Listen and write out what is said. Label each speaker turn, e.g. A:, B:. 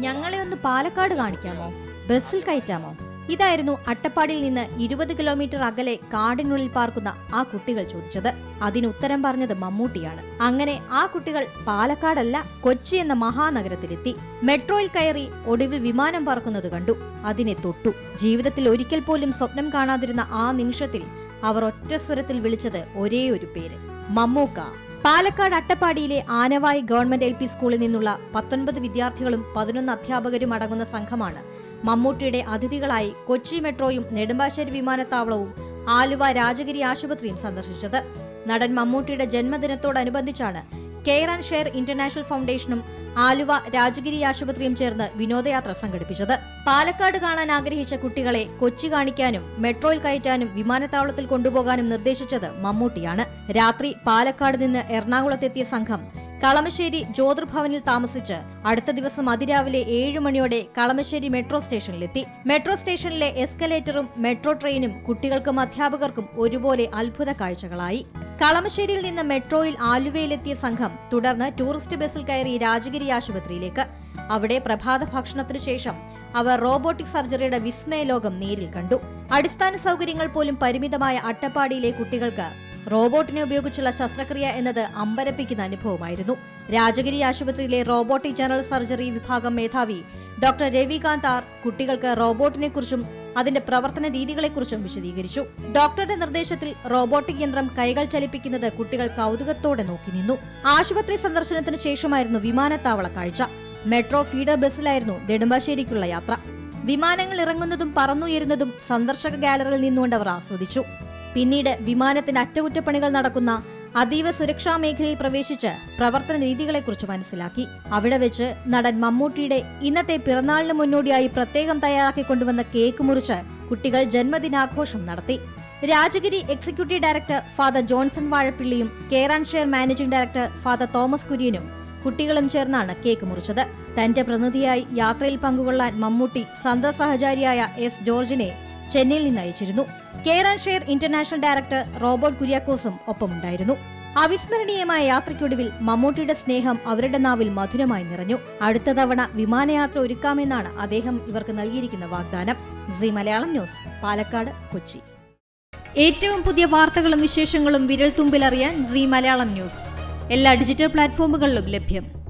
A: ഞങ്ങളെ ഒന്ന് പാലക്കാട് കാണിക്കാമോ? ബസ്സിൽ കയറ്റാമോ? ഇതായിരുന്നു അട്ടപ്പാടിയിൽ നിന്ന് ഇരുപത് കിലോമീറ്റർ അകലെ കാടിനുള്ളിൽ പാർക്കുന്ന ആ കുട്ടികൾ ചോദിച്ചത്. അതിന് ഉത്തരം പറഞ്ഞത് മമ്മൂട്ടിയാണ്. അങ്ങനെ ആ കുട്ടികൾ പാലക്കാടല്ല കൊച്ചി എന്ന മഹാനഗരത്തിലെത്തി. മെട്രോയിൽ കയറി ഒടുവിൽ വിമാനം പറക്കുന്നത് കണ്ടു. അതിനെ തൊട്ടു. ജീവിതത്തിൽ ഒരിക്കൽ പോലും സ്വപ്നം കാണാതിരുന്ന ആ നിമിഷത്തിൽ അവർ ഒറ്റ സ്വരത്തിൽ വിളിച്ചത് ഒരേ ഒരു പേര് മമ്മൂക്ക. പാലക്കാട് അട്ടപ്പാടിയിലെ ആനവായി ഗവൺമെന്റ് എൽ പി സ്കൂളിൽ നിന്നുള്ള പത്തൊൻപത് വിദ്യാർത്ഥികളും പതിനൊന്ന് അധ്യാപകരും അടങ്ങുന്ന സംഘമാണ്. മമ്മൂട്ടിയുടെ അതിഥികളായി കൊച്ചി മെട്രോയും നെടുമ്പാശ്ശേരി വിമാനത്താവളവും ആലുവ രാജഗിരി ആശുപത്രിയും സന്ദർശിച്ചത്. നടൻ മമ്മൂട്ടിയുടെ ജന്മദിനത്തോടനുബന്ധിച്ചാണ് കെയർ ആൻഡ് ഷെയർ ഇന്റർനാഷണൽ ഫൗണ്ടേഷനും ആലുവ രാജഗിരി ആശുപത്രിയും ചേർന്ന് വിനോദയാത്ര സംഘടിപ്പിച്ചത്. പാലക്കാട് കാണാൻ ആഗ്രഹിച്ച കുട്ടികളെ കൊച്ചി കാണിക്കാനും മെട്രോയിൽ കയറ്റാനും വിമാനത്താവളത്തിൽ കൊണ്ടുപോകാനും നിർദ്ദേശിച്ചത് മമ്മൂട്ടിയാണ്. രാത്രി പാലക്കാട് നിന്ന് എറണാകുളത്തെത്തിയ സംഘം കളമശ്ശേരി ജ്യോതിർഭവനിൽ താമസിച്ച് അടുത്ത ദിവസം അതിരാവിലെ ഏഴ് മണിയോടെ കളമശ്ശേരി മെട്രോ സ്റ്റേഷനിലെത്തി. മെട്രോ സ്റ്റേഷനിലെ എസ്കലേറ്ററും മെട്രോ ട്രെയിനും കുട്ടികൾക്കും അധ്യാപകർക്കും ഒരുപോലെ അത്ഭുത കാഴ്ചകളായി. കളമശ്ശേരിയിൽ നിന്ന് മെട്രോയിൽ ആലുവയിലെത്തിയ സംഘം തുടർന്ന് ടൂറിസ്റ്റ് ബസ്സിൽ കയറി രാജഗിരി ആശുപത്രിയിലേക്ക്. അവിടെ പ്രഭാത ഭക്ഷണത്തിനു ശേഷം അവർ റോബോട്ടിക് സർജറിയുടെ വിസ്മയ ലോകം നേരിൽ കണ്ടു. അടിസ്ഥാന സൗകര്യങ്ങൾ പോലും പരിമിതമായ അട്ടപ്പാടിയിലെ കുട്ടികൾക്ക് റോബോട്ടിനെ ഉപയോഗിച്ചുള്ള ശസ്ത്രക്രിയ എന്നത് അമ്പരപ്പിക്കുന്ന അനുഭവമായിരുന്നു. രാജഗിരി ആശുപത്രിയിലെ റോബോട്ടിക് ജനറൽ സർജറി വിഭാഗം മേധാവി ഡോക്ടർ രവികാന്ത് ആർ കുട്ടികൾക്ക് റോബോട്ടിനെ കുറിച്ചും അതിന്റെ പ്രവർത്തന രീതികളെക്കുറിച്ചും വിശദീകരിച്ചു. ഡോക്ടറുടെ നിർദ്ദേശത്തിൽ റോബോട്ടിക് യന്ത്രം കൈകൾ ചലിപ്പിക്കുന്നത് കുട്ടികൾ കൗതുകത്തോടെ നോക്കി നിന്നു. ആശുപത്രി സന്ദർശനത്തിന് ശേഷമായിരുന്നു വിമാനത്താവള കാഴ്ച. മെട്രോ ഫീഡർ ബസ്സിലായിരുന്നു നെടുമ്പാശ്ശേരിക്കുള്ള യാത്ര. വിമാനങ്ങൾ ഇറങ്ങുന്നതും പറന്നുയരുന്നതും സന്ദർശക ഗാലറിയിൽ നിന്നുകൊണ്ട് അവർ ആസ്വദിച്ചു. പിന്നീട് വിമാനത്തിന്റെ അറ്റകുറ്റപ്പണികൾ നടക്കുന്ന അതീവ സുരക്ഷാ മേഖലയിൽ പ്രവേശിച്ച് പ്രവർത്തന രീതികളെക്കുറിച്ച് മനസ്സിലാക്കി. അവിടെ വെച്ച് നടൻ മമ്മൂട്ടിയുടെ ഇന്നത്തെ പിറന്നാളിന് മുന്നോടിയായി പ്രത്യേകം തയ്യാറാക്കി കൊണ്ടുവന്ന കേക്ക് മുറിച്ച് കുട്ടികൾ ജന്മദിനാഘോഷം നടത്തി. Rajagiri executive director father Johnson വാഴപ്പിള്ളിയും care and share managing director father Thomas കുര്യനും കുട്ടികളും ചേർന്നാണ് കേക്ക് മുറിച്ചത്. തന്റെ പ്രതിനിധിയായി യാത്രയിൽ പങ്കുകൊള്ളാൻ മമ്മൂട്ടി സന്ത സഹചാരിയായ എസ് ജോർജിനെ ചെന്നൈയിൽ നിന്ന് അയച്ചിരുന്നു. Care and share international director Robert കുര്യാക്കോസും ഒപ്പമുണ്ടായിരുന്നു. അവിസ്മരണീയമായ യാത്രയ്ക്കൊടുവിൽ മമ്മൂട്ടിയുടെ സ്നേഹം അവരുടെ നാവിൽ മധുരമായി നിറഞ്ഞു. അടുത്ത തവണ വിമാനയാത്ര ഒരുക്കാമെന്നാണ് അദ്ദേഹം ഇവർക്ക് നൽകിയിരിക്കുന്ന വാഗ്ദാനം. C Malayalam news Palakkad Kochi. ഏറ്റവും പുതിയ വാർത്തകളും വിശേഷങ്ങളും വിരൽ തുമ്പിലറിയാൻ സി മലയാളം ന്യൂസ്. എല്ലാ ഡിജിറ്റൽ പ്ലാറ്റ്ഫോമുകളിലും ലഭ്യം.